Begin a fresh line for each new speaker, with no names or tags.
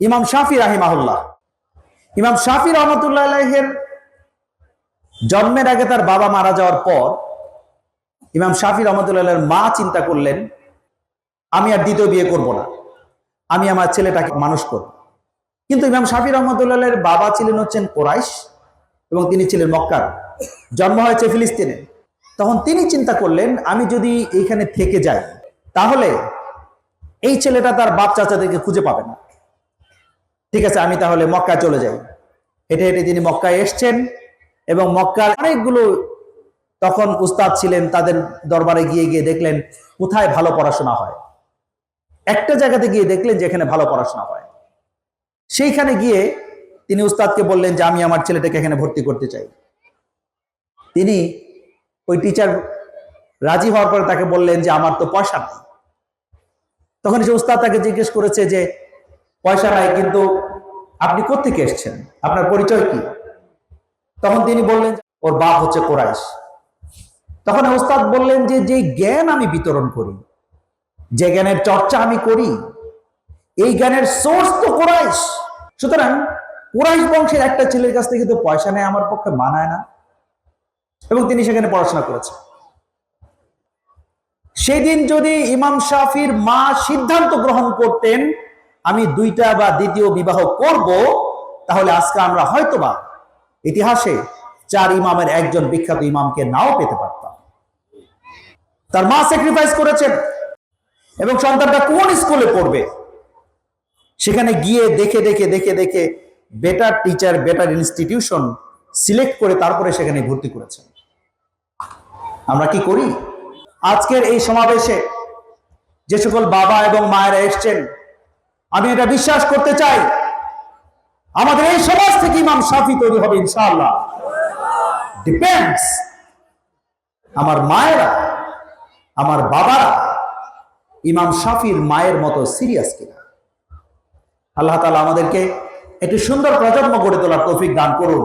ইমাম শাফি রাহিমাহুল্লাহ। ইমাম শাফি রহমতুল্লাহ আলাইহের জন্মের আগে তার বাবা মারা যাওয়ার পর ইমাম শাফি রহমতুল্লাহ মা চিন্তা করলেন, আমি আর দ্বিতীয় বিয়ে করব না, আমি আমার ছেলেটাকে মানুষ করব। কিন্তু ইমাম শাফি রহমতুল্লাহের বাবা ছিলেন হচ্ছেন কোরাইশ এবং তিনি ছিলেন মক্কার। জন্ম হয়েছে ফিলিস্তিনে। তখন তিনি চিন্তা করলেন, আমি যদি এইখানে থেকে যাই, তাহলে এই ছেলেটা তার বাপ চাচাদেরকে খুঁজে পাবে না। ঠিক আছে, আমি তাহলে মক্কায় চলে যাই। হেঁটে হেঁটে তিনি মক্কায় এসছেন এবং মক্কার অনেকগুলো তখন উস্তাদ ছিলেন, তাদের দরবারে গিয়ে গিয়ে দেখলেন কোথায় ভালো পড়াশোনা হয়। একটা জায়গাতে গিয়ে দেখলেন যেখানে ভালো পড়াশোনা হয়। সেইখানে গিয়ে তিনি উস্তাদকে বললেন যে, আমি আমার ছেলেটাকে এখানে ভর্তি করতে চাই। তিনি ওই টিচার রাজি হওয়ার পরে তাকে বললেন যে, আমার তো পয়সা নেই। তখন সে উস্তাদ তাকে জিজ্ঞেস করেছে যে পয়সা নাই, কিন্তু আপনি কোত্থেকে এসছেন? আপনার পরিচয় কি? তখন তিনি বললেন, ওর বাপ হচ্ছে কোরাইশ। তখন উস্তাদ বললেন যে যে জ্ঞান আমি বিতরণ করি, যে জ্ঞানের চর্চা আমি করি, এই জ্ঞানের সোর্স তো কোরাইশ। সুতরাং কোরাইশ বংশের একটা ছেলের কাছ থেকে তো পয়সা নেয় আমার পক্ষে মানায় না। এবং তিনি সেখানে পড়াশোনা করেছেন। সেদিন যদি ইমাম শাফির মা সিদ্ধান্ত গ্রহণ করতেন আমি দুইটা বা দ্বিতীয় বিবাহ করব, তাহলে আজকে আমরা হয়তোবা ইতিহাসে চার ইমামের একজন বিখ্যাত ইমামকে নাও পেতে পারতাম। তার মা স্যাক্রিফাইস করেছেন এবং সন্তানটা কোন স্কুলে পড়বে? সেখানে গিয়ে দেখে দেখে দেখে দেখে better teacher better institution select করে তারপরে সেখানে ভর্তি করেছেন। আমরা কি করি? আজকের এই সমাবেশে যে সকল বাবা এবং মায়েরা এসছেন আমি এটা বিশ্বাস করতে চাই। আমাদের এই সমাজ থেকে ইমাম সাফি তৈরি হবে ইনশাআল্লাহ। ডিপেন্ডস আমার মায়েরা, আমার বাবারা ইমাম শাফির মায়ের মতো সিরিয়াস কিনা? আল্লাহ তালা আমাদেরকে একটি সুন্দর প্রজন্ম গড়ে তোলার তৌফিক দান করুন।